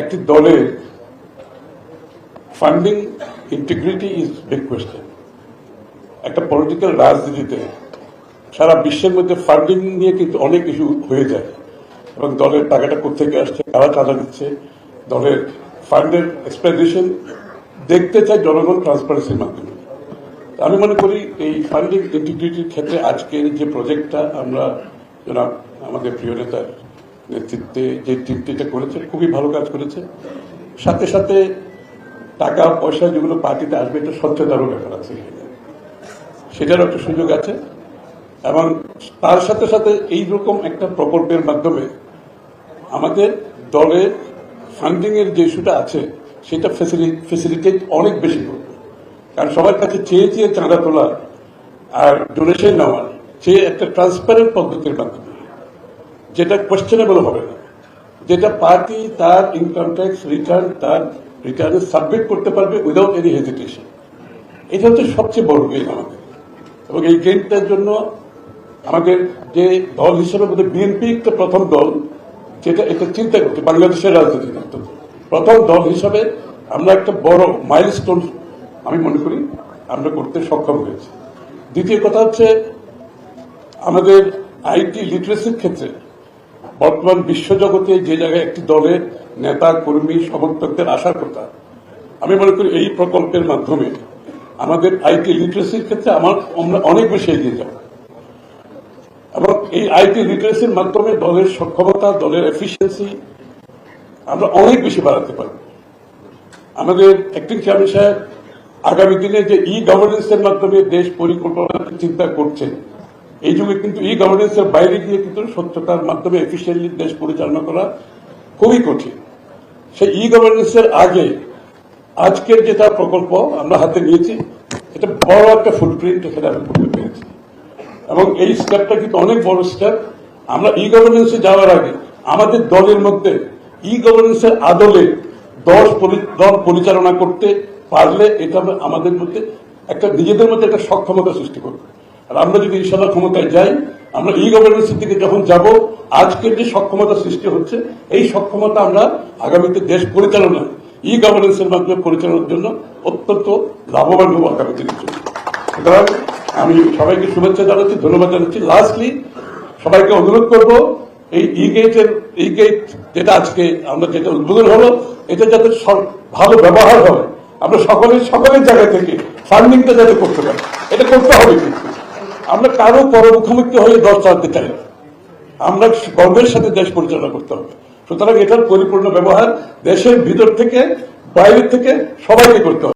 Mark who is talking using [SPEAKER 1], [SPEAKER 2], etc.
[SPEAKER 1] একটি দলের funding integrity is big question একটা পলিটিক্যাল রাজনীতিতে সারা বিশ্বের মধ্যে ফান্ডিং নিয়ে কিন্তু অনেক ইস্যু হয়ে যায়। এবং দলের টাকাটা কোথেকে আসছে, কারা টাকা দিচ্ছে, দলের ফান্ডের এক্সপ্লেনেশন দেখতে চাই জনগণ ট্রান্সপারেন্সির মাধ্যমে। আমি মনে করি এই ফান্ডিং ইন্টিগ্রিটির ক্ষেত্রে আজকের যে প্রজেক্টটা আমরা আমাদের প্রিয় নেতার নেতৃত্বে যে টিমটিটা করেছে, খুবই ভালো কাজ করেছে। সাথে সাথে টাকা, পয়সা যেগুলো পার্টিতে আসবে, এটা স্বচ্ছতারও ব্যাপার আছে সেটারও একটা সুযোগ আছে। এবং তার সাথে সাথে এই রকম একটা প্রকল্পের মাধ্যমে আমাদের দলের ফান্ডিংয়ের যে ইস্যুটা আছে, সেটা ফেসিলিটেট অনেক বেশি করবে। কারণ সবার কাছে চেয়ে চেয়ে চাঁদা তোলা আর ডোনেশন নেওয়ার চেয়ে একটা ট্রান্সপারেন্ট পদ্ধতির মাধ্যমে যেটা কোয়েশ্চেনেবল হবে না। যেটা পার্টি তার ইনকাম ট্যাক্স রিটার্ন তার রিটার্নে সাবমিট করতে পারবে উইদাউট এনি হেজিটেশন এটা হচ্ছে সবচেয়ে বড় গেম আমাদের। এবং এই গেমটার জন্য আমাদের যে দল হিসেবে বোধহয় বিএনপি একটা প্রথম দল, যেটা এটা চিন্তা করছে বাংলাদেশের রাজনীতিতে তো প্রথম দল হিসাবে আমরা একটা বড় মাইলস্টোন আমি মনে করি, আমরা করতে সক্ষম হয়েছি। দ্বিতীয় কথা হচ্ছে আমাদের আইটি লিটারেসির ক্ষেত্রে বর্তমান বিশ্বজগতে যে জায়গায় একটি দলের নেতা, কর্মী, সমর্থকদের আসার কথা, আমি মনে করি এই প্রকল্পের মাধ্যমে আমাদের আইটি লিটারেসির ক্ষেত্রে আমার আমরা অনেক বেশি এগিয়ে যাব। এবং এই আইটি লিটারেসির মাধ্যমে দলের সক্ষমতা, দলের এফিসিয়েন্সি আমরা অনেক বেশি বাড়াতে পারব আমাদের অ্যাক্টিং চেয়ারম্যান সাহেব আগামী দিনে যে ই গভর্নেন্সের মাধ্যমে দেশ পরিকল্পনা চিন্তা করছেন এই যুগে কিন্তু ই গভর্নেন্সের বাইরে গিয়ে কিন্তু স্বচ্ছতার মাধ্যমে এফিসিয়েন্টলি দেশ পরিচালনা করা খুবই কঠিন। সেই ই গভর্নেন্সের আগে আজকের যেটা প্রকল্প আমরা হাতে নিয়েছি, এটা বড় একটা ফুটপ্রিন্ট এখানে আমি করতে পেরেছি। এবং এই স্টেপটা কিন্তু অনেক বড় স্টেপ আমরা ই গভর্নেন্সে যাওয়ার আগে আমাদের দলের মধ্যে ই গভর্নেন্সের আদলে দশ দল পরিচালনা করতে পারলে এটা আমাদের মধ্যে একটা, নিজেদের মধ্যে একটা সক্ষমতা সৃষ্টি করবে। আর আমরা যদি ইনশাল্লাহ ক্ষমতায় যাই, আমরা ই গভর্নেন্সের দিকে যখন যাব, আজকের যে সক্ষমতা সৃষ্টি হচ্ছে, এই সক্ষমতা আমরা আগামীতে দেশ পরিচালনা ই গভর্নেন্সের মাধ্যমে পরিচালনার জন্য অত্যন্ত লাভবান হব আগামী দিনের জন্য সুতরাং আমি সবাইকে শুভেচ্ছা জানাচ্ছি, ধন্যবাদ জানাচ্ছি। লাস্টলি সবাইকে অনুরোধ করব, এই ই গেটের ই গেট যেটা আজকে আমরা যেটা উদ্বোধন হলো, এটা যাতে ভালো ব্যবহার হয়। আমরা সকলের সকলের জায়গা থেকে ফান্ডিংটা যাতে করতে পারি। এটা করতে হবে কিন্তু। আমরা কারও পরমুখোমুখি হয়ে দল চালাতে চাই না। আমরা গর্বের সাথে দেশ পরিচালনা করতে হবে। সুতরাং এটার পরিপূর্ণ ব্যবহার দেশের ভিতর থেকে বাইরের থেকে সবাইকে করতে হবে।